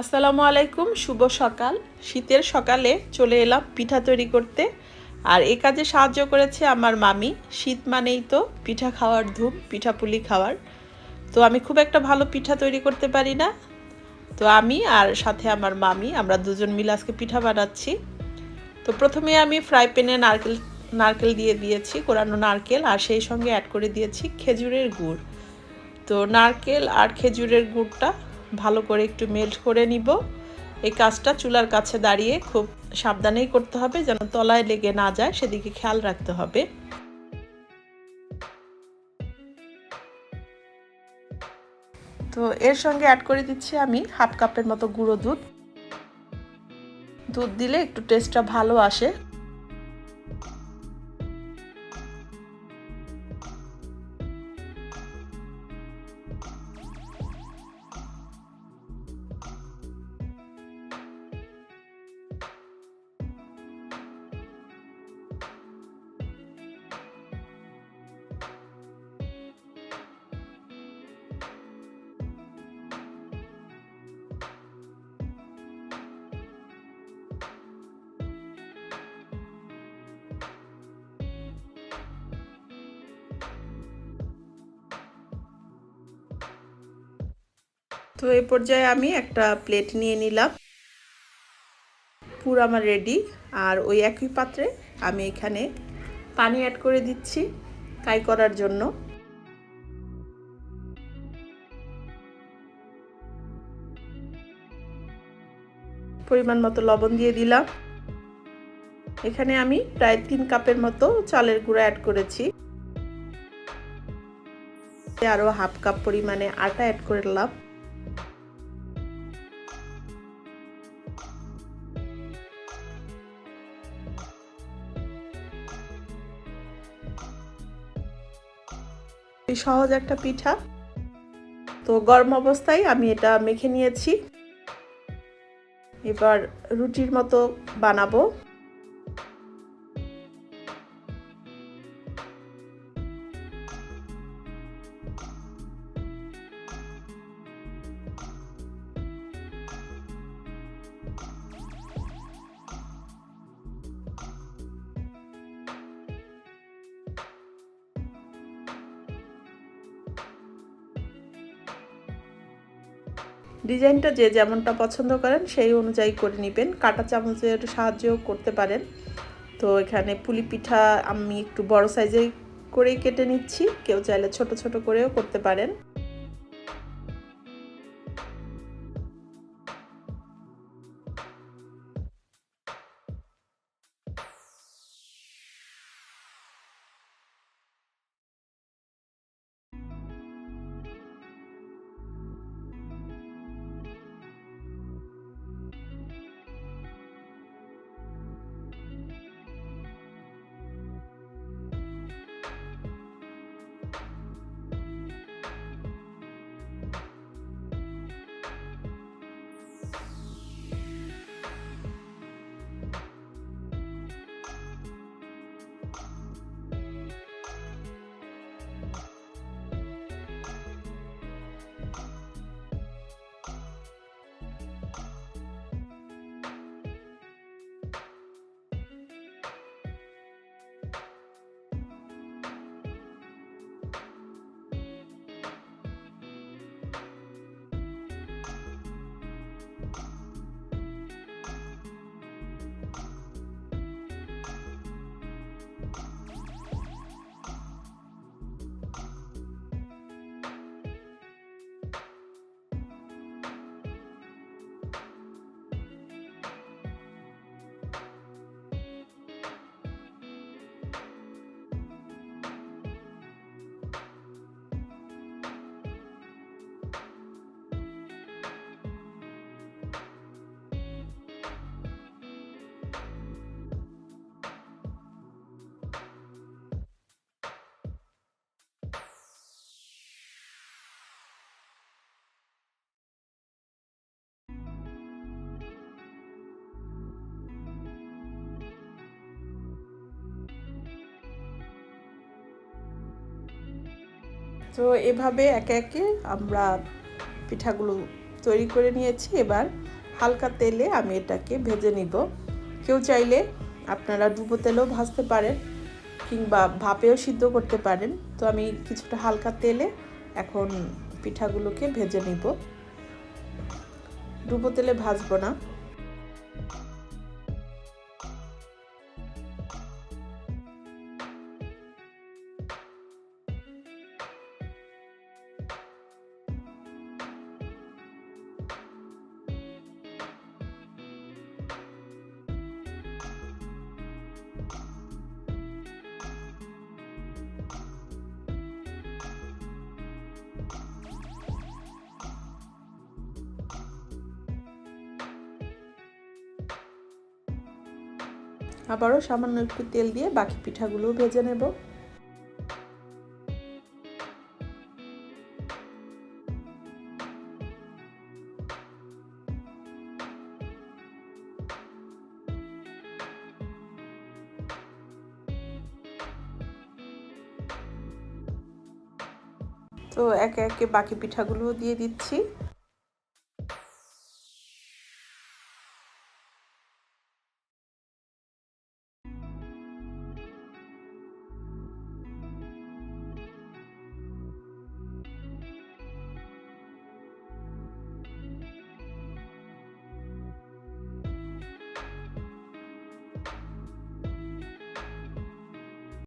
আসসালামু আলাইকুম, শুভ সকাল। শীতের সকালে চলে এলাম পিঠা তৈরি করতে। আর এই কাজে সাহায্য করেছে আমার মামি। শীত মানেই তো পিঠা খাওয়ার ধুম, পিঠাপুলি খাওয়ার। তো আমি খুব একটা ভালো পিঠা তৈরি করতে পারি না। তো আমি আর সাথে আমার মামি, আমরা দুজন মিলে আজকে পিঠা বানাচ্ছি। তো প্রথমে আমি ফ্রাই প্যানে নারকেল নারকেল দিয়ে দিয়েছি, কোরানো নারকেল, আর সেই সঙ্গে অ্যাড করে দিয়েছি খেজুরের গুড়। তো নারকেল আর খেজুরের গুড়টা ভালো করে একটু মেল্ট করে নিব। এই কাজটা চুলার কাছে দাঁড়িয়ে খুব সাবধানেই করতে হবে যেন তলায় লেগে না যায়, সেদিকে খেয়াল রাখতে হবে। তো এর সঙ্গে অ্যাড করে দিচ্ছি আমি হাফ কাপের মতো গুঁড়ো দুধ। দুধ দিলে একটু টেস্টটা ভালো আসে। তো এই পর্যায়ে আমি একটা প্লেট নিয়ে নিলাম। পুরো আমার রেডি আর ওই একই পাত্রে আমি এখানে পানি অ্যাড করে দিচ্ছি ফ্রাই করার জন্য। পরিমাণ মতো লবণ দিয়ে দিলাম। এখানে আমি প্রায় তিন কাপের মতো চালের গুঁড়া অ্যাড করেছি। আরও হাফ কাপ পরিমাণে আটা অ্যাড করে করলাম সহজ একটা পিঠা। তো গরম অবস্থায় আমি এটা মেখে নিয়েছি। এবার রুটির মতো বানাবো। ডিজাইনটা যে যেমনটা পছন্দ করেন, সেই অনুযায়ী করে নেবেন। কাটা চামচের সাহায্যও করতে পারেন। তো এখানে পুলি পিঠা আমি একটু বড় সাইজে করেই কেটে নিচ্ছি। কেউ চাইলে ছোট ছোট করেও করতে পারেন। তো এভাবে একে একে আমরা পিঠাগুলো তৈরি করে নিয়েছি। এবার হালকা তেলে আমি এটাকে ভেজে নিব। কেউ চাইলে আপনারা ডুবো তেলেও ভাজতে পারেন কিংবা ভাপেও সিদ্ধ করতে পারেন। তো আমি কিছুটা হালকা তেলে এখন পিঠাগুলোকে ভেজে নিব। ডুবো তেলে ভাজবো না। আবারও সামান্য একটু তেল দিয়ে বাকি পিঠাগুলোও ভেজে নেব। তো একে একে বাকি পিঠাগুলোও দিয়ে দিচ্ছি।